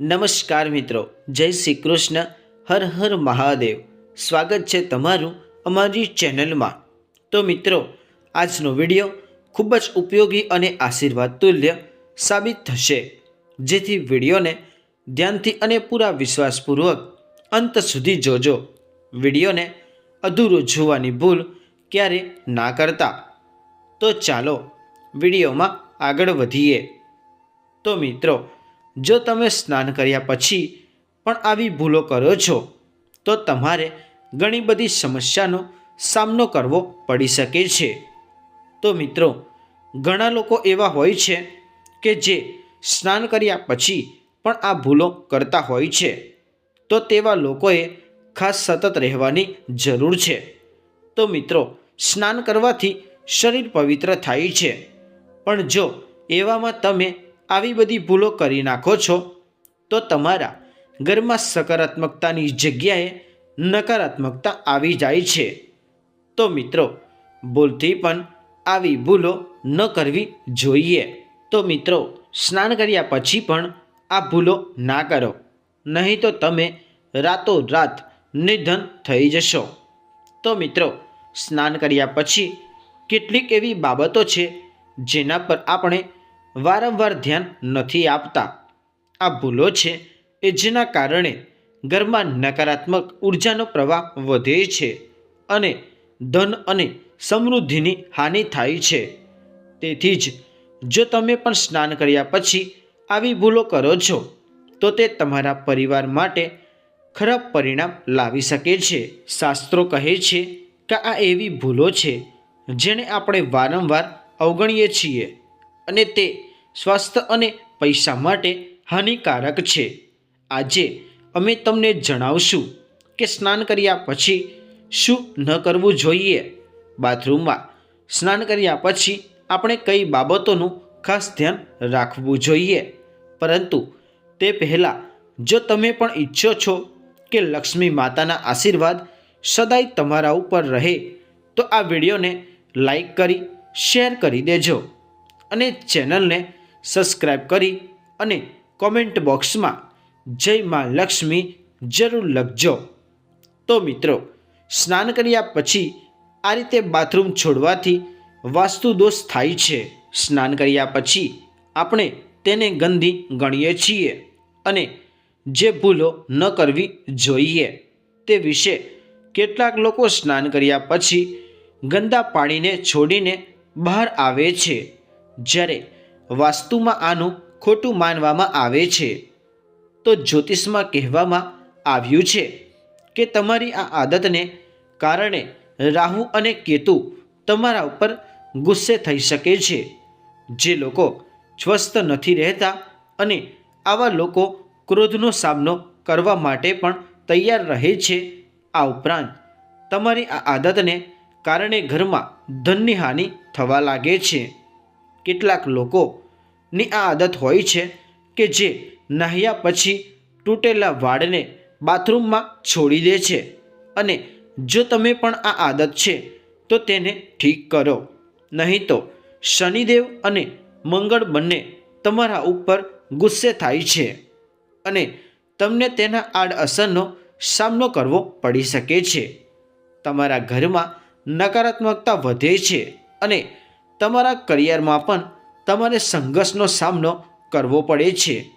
નમસ્કાર મિત્રો, જય શ્રી કૃષ્ણ, હર હર મહાદેવ. સ્વાગત છે તમારું અમારી ચેનલમાં. તો મિત્રો, આજનો વીડિયો ખૂબ જ ઉપયોગી અને આશીર્વાદ તુલ્ય સાબિત થશે, જેથી વિડીયોને ધ્યાનથી અને પૂરા વિશ્વાસપૂર્વક અંત સુધી જોજો. વિડીયોને અધૂરો જોવાની ભૂલ ક્યારે ના કરતા. તો ચાલો વિડીયોમાં આગળ વધીએ. તો મિત્રો જો તમે સ્નાન કર્યા પછી પણ આવી ભૂલો કરો છો, તો તમારે ઘણી બધી સમસ્યાનો સામનો કરવો પડી શકે છે. તો મિત્રો, ઘણા લોકો એવા હોય છે કે જે સ્નાન કર્યા પછી પણ આ ભૂલો કરતા હોય છે. તો તેવા લોકોએ ખાસ સતત રહેવાની જરૂર છે. તો મિત્રો, સ્નાન કરવાથી શરીર પવિત્ર થાય છે. પણ જો એવામાં તમે આવી બધી ભૂલો કરી નાખો છો, તો તમારા ઘરમાં સકારાત્મકતાની જગ્યાએ નકારાત્મકતા આવી જાય છે. તો મિત્રો, ભૂલથી પણ આવી ભૂલો ન કરવી જોઈએ. તો મિત્રો, સ્નાન કર્યા પછી પણ આ ભૂલો ના કરો. નહીં તો તમે રાતોરાત નિધન થઈ જશો. તો મિત્રો, સ્નાન કર્યા પછી કેટલીક એવી બાબતો છે જેના પર આપણે વારંવાર ધ્યાન નથી આપતા. આ ભૂલો છે એ જેના કારણે ઘરમાં નકારાત્મક ઉર્જાનો પ્રવાહ વધે છે અને ધન અને સમૃદ્ધિની હાનિ થાય છે. તેથી જ જો તમે પણ સ્નાન કર્યા પછી આવી ભૂલો કરો છો, તો તે તમારા પરિવાર માટે ખરાબ પરિણામ લાવી શકે છે. શાસ્ત્રો કહે છે કે આ એવી ભૂલો છે જેને આપણે વારંવાર અવગણીએ છીએ. અને તે સ્વાસ્થ્ય અને પૈસા માટે હાનિકારક છે. આજે અમે તમને જણાવશું કે સ્નાન કર્યા પછી શું ન કરવું જોઈએ. બાથરૂમમાં સ્નાન કર્યા પછી આપણે કઈ બાબતોનું ખાસ ધ્યાન રાખવું જોઈએ. પરંતુ તે પહેલાં જો તમે પણ ઈચ્છો છો કે લક્ષ્મી માતાના આશીર્વાદ સદાય તમારા ઉપર રહે, તો આ વિડીયોને લાઈક કરી, શેર કરી દેજો. અને ચેનલને સબસ્ક્રાઈબ કરી અને કોમેન્ટ બોક્સમાં જય માં લક્ષ્મી જરૂર લખજો. તો મિત્રો, સ્નાન કર્યા પછી આ રીતે બાથરૂમ છોડવાથી વાસ્તુ દોષ થાય છે. સ્નાન કર્યા પછી આપણે તેને ગંદી ગણીએ છીએ અને જે ભૂલો ન કરવી જોઈએ તે વિશે કેટલાક લોકો સ્નાન કર્યા પછી ગંદા પાણીને છોડીને બહાર આવે છે. જ્યારે વાસ્તુમાં આનું ખોટું માનવામાં આવે છે, તો જ્યોતિષમાં કહેવામાં આવ્યું છે કે તમારી આ આદતને કારણે રાહુ અને કેતુ તમારા ઉપર ગુસ્સે થઈ શકે છે. જે લોકો સ્વસ્થ નથી રહેતા અને આવા લોકો ક્રોધનો સામનો કરવા માટે પણ તૈયાર રહે છે, આ ઉપરાંત તમારી આ આદતને કારણે ઘરમાં ધનની હાનિ થવા લાગે છે. કેટલાક લોકોની આ આદત હોય છે કે જે નાહ્યા પછી તૂટેલા વાળને બાથરૂમમાં છોડી દે છે. અને જો તમે પણ આ આદત છે, તો તેને ઠીક કરો. નહીં તો શનિદેવ અને મંગળ બંને તમારા ઉપર ગુસ્સે થાય છે અને તમને તેના આડઅસરનો સામનો કરવો પડી શકે છે. તમારા ઘરમાં નકારાત્મકતા વધે છે અને તમારા કરિયરમાં પણ તમારે સંઘર્ષનો સામનો કરવો પડે છે.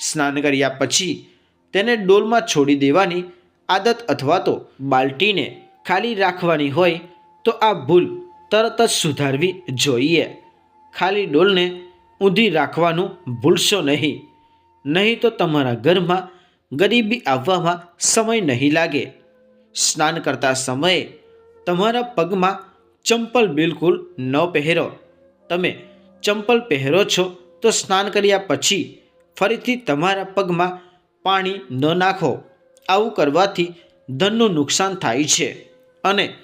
સ્નાન કર્યા પછી તેને ડોલમાં છોડી દેવાની આદત અથવા તો બાલ્ટીને ખાલી રાખવાની હોય તો આ ભૂલ તરત જ સુધારવી જોઈએ. ખાલી ડોલને ઊંધી રાખવાનું ભૂલશો નહીં. નહીં તો તમારા ઘરમાં ગરીબી આવવામાં સમય નહીં લાગે. સ્નાન કરતા સમયે તમારા પગમાં ચંપલ બિલકુલ ન પહેરો. તમે ચંપલ પહેરો છો તો સ્નાન કર્યા પછી ફરીથી તમારા પગમાં પાણી ન નાખો. આવું કરવાથી ધનનું નુકસાન થાય છે. અને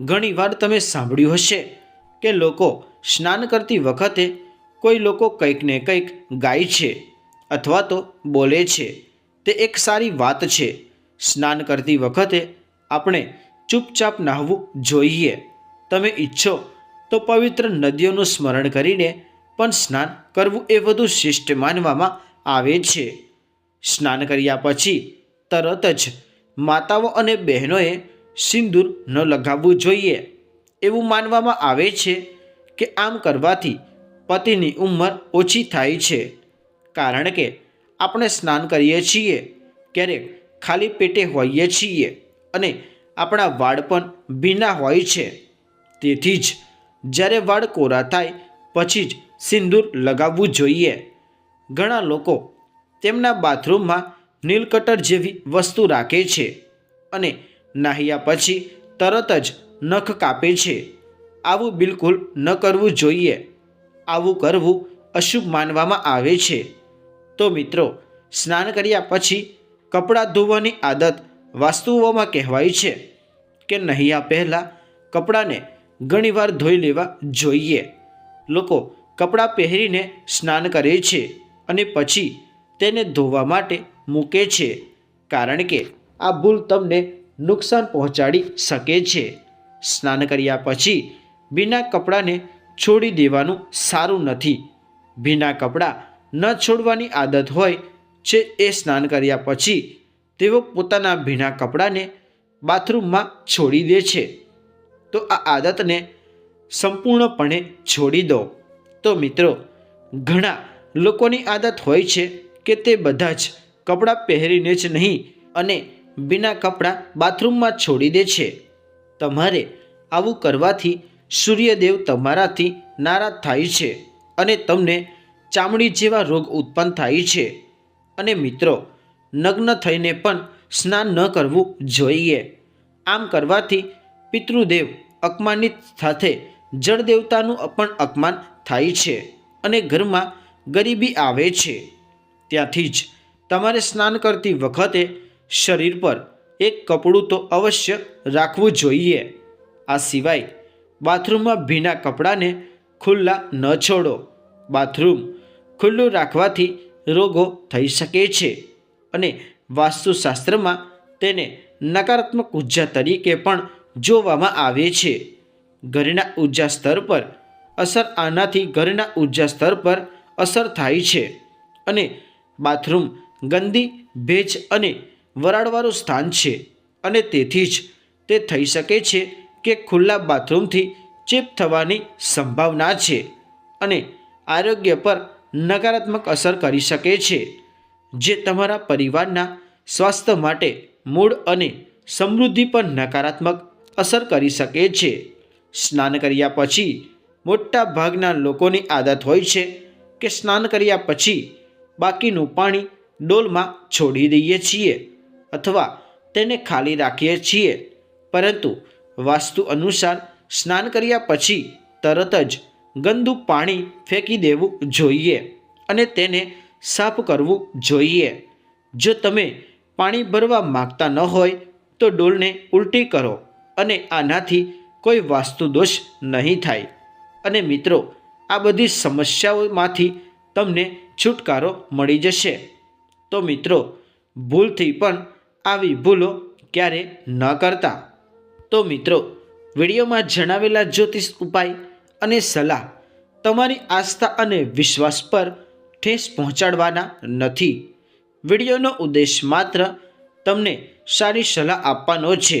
ઘણીવાર તમે સાંભળ્યું હશે કે લોકો સ્નાન કરતી વખતે કોઈ લોકો કંઈક ને કંઈક ગાય છે અથવા તો બોલે છે. તે એક સારી વાત છે. સ્નાન કરતી વખતે આપણે ચૂપચાપ નાહવું જોઈએ. તમે ઈચ્છો તો પવિત્ર નદીઓનું સ્મરણ કરીને પણ સ્નાન કરવું એ વધુ શિષ્ટ માનવામાં આવે છે. સ્નાન કર્યા પછી તરત જ માતાઓ અને બહેનોએ સિંદૂર ન લગાવવું જોઈએ. એવું માનવામાં આવે છે કે આમ કરવાથી પતિની ઉંમર ઓછી થાય છે. કારણ કે આપણે સ્નાન કરીએ છીએ, ક્યારેક ખાલી પેટે હોઈએ છીએ અને આપણા વાળ પણ ભીના હોય છે. તેથી જ જ્યારે વાળ કોરા થાય, પછી જ સિંદૂર લગાવવું જોઈએ. ઘણા લોકો તેમના બાથરૂમમાં નીલકટર જેવી વસ્તુ રાખે છે અને નાહ્યા પછી તરત જ નખ કાપે છે. આવું બિલકુલ ન કરવું જોઈએ. આવું કરવું અશુભ માનવામાં આવે છે. તો મિત્રો, સ્નાન કર્યા પછી કપડાં ધોવાની આદત વાસ્તુઓમાં કહેવાય છે કે નહિયા પહેલાં કપડાને ઘણીવાર ધોઈ લેવા જોઈએ. લોકો કપડાં પહેરીને સ્નાન કરે છે અને પછી તેને ધોવા માટે મૂકે છે, કારણ કે આ ભૂલ તમને નુકસાન પહોંચાડી શકે છે. સ્નાન કર્યા પછી ભીના કપડાને છોડી દેવાનું સારું નથી. ભીના કપડાં ન છોડવાની આદત હોય છે એ સ્નાન કર્યા પછી તેઓ પોતાના ભીના કપડાને બાથરૂમમાં છોડી દે છે. તો આ આદતને સંપૂર્ણપણે છોડી દો. તો મિત્રો, ઘણા લોકોની આદત હોય છે કે તે બધા જ કપડાં પહેરીને જ નહીં અને બિના કપડાં બાથરૂમમાં છોડી દે છે. તમારે આવું કરવાથી સૂર્યદેવ તમારાથી નારાજ થાય છે અને તમને ચામડી જેવા રોગ ઉત્પન્ન થાય છે. અને મિત્રો, નગ્ન થઈને પણ સ્નાન ન કરવું જોઈએ. આમ કરવાથી પિતૃદેવ અપમાનિત સાથે જળ દેવતાનું પણ અપમાન થાય છે અને ઘરમાં ગરીબી આવે છે. ત્યાંથી જ તમારે સ્નાન કરતી વખતે શરીર પર એક કપડું તો અવશ્ય રાખવું જોઈએ. આ સિવાય બાથરૂમમાં ભીના કપડાને ખુલ્લા ન છોડો. બાથરૂમ ખુલ્લું રાખવાથી રોગો થઈ શકે છે અને વાસ્તુશાસ્ત્રમાં તેને નકારાત્મક ઊર્જા તરીકે પણ જોવામાં આવે છે. ઘરના ઊર્જા સ્તર પર અસર આનાથી ઘરના ઊર્જા સ્તર પર અસર થાય છે અને બાથરૂમ, ગંદી, ભેજ અને વરાળવાળું સ્થાન છે અને તેથી જ તે થઈ શકે છે કે ખુલ્લા બાથરૂમથી ચેપ થવાની સંભાવના છે અને આરોગ્ય પર નકારાત્મક અસર કરી શકે છે. જે તમારા પરિવારના સ્વાસ્થ્ય માટે મૂળ અને સમૃદ્ધિ પર નકારાત્મક અસર કરી શકે છે. સ્નાન કર્યા પછી મોટા ભાગના લોકોની આદત હોય છે કે સ્નાન કર્યા પછી બાકીનું પાણી ડોલમાં છોડી દઈએ છીએ અથવા તેને ખાલી રાખીએ છીએ. પરંતુ વાસ્તુ અનુસાર સ્નાન કર્યા પછી તરત જ ગંદુ પાણી ફેંકી દેવું જોઈએ અને તેને સાફ કરવું જોઈએ. જો તમે પાણી ભરવા માગતા ન હોય તો ડોલને ઉલટી કરો. અને આનાથી કોઈ વાસ્તુ દોષ નહીં થાય. અને મિત્રો, આ બધી સમસ્યાઓમાંથી તમને છુટકારો મળી જશે. તો મિત્રો, ભૂલથી પણ આવી ભૂલો ક્યારે ન કરતા. તો મિત્રો, વિડીયોમાં જણાવેલા જ્યોતિષ ઉપાય અને સલાહ તમારી આસ્થા અને વિશ્વાસ પર ઠેસ પહોંચાડવાના નથી. વિડીયોનો ઉદ્દેશ માત્ર તમને સારી સલાહ આપવાનો છે.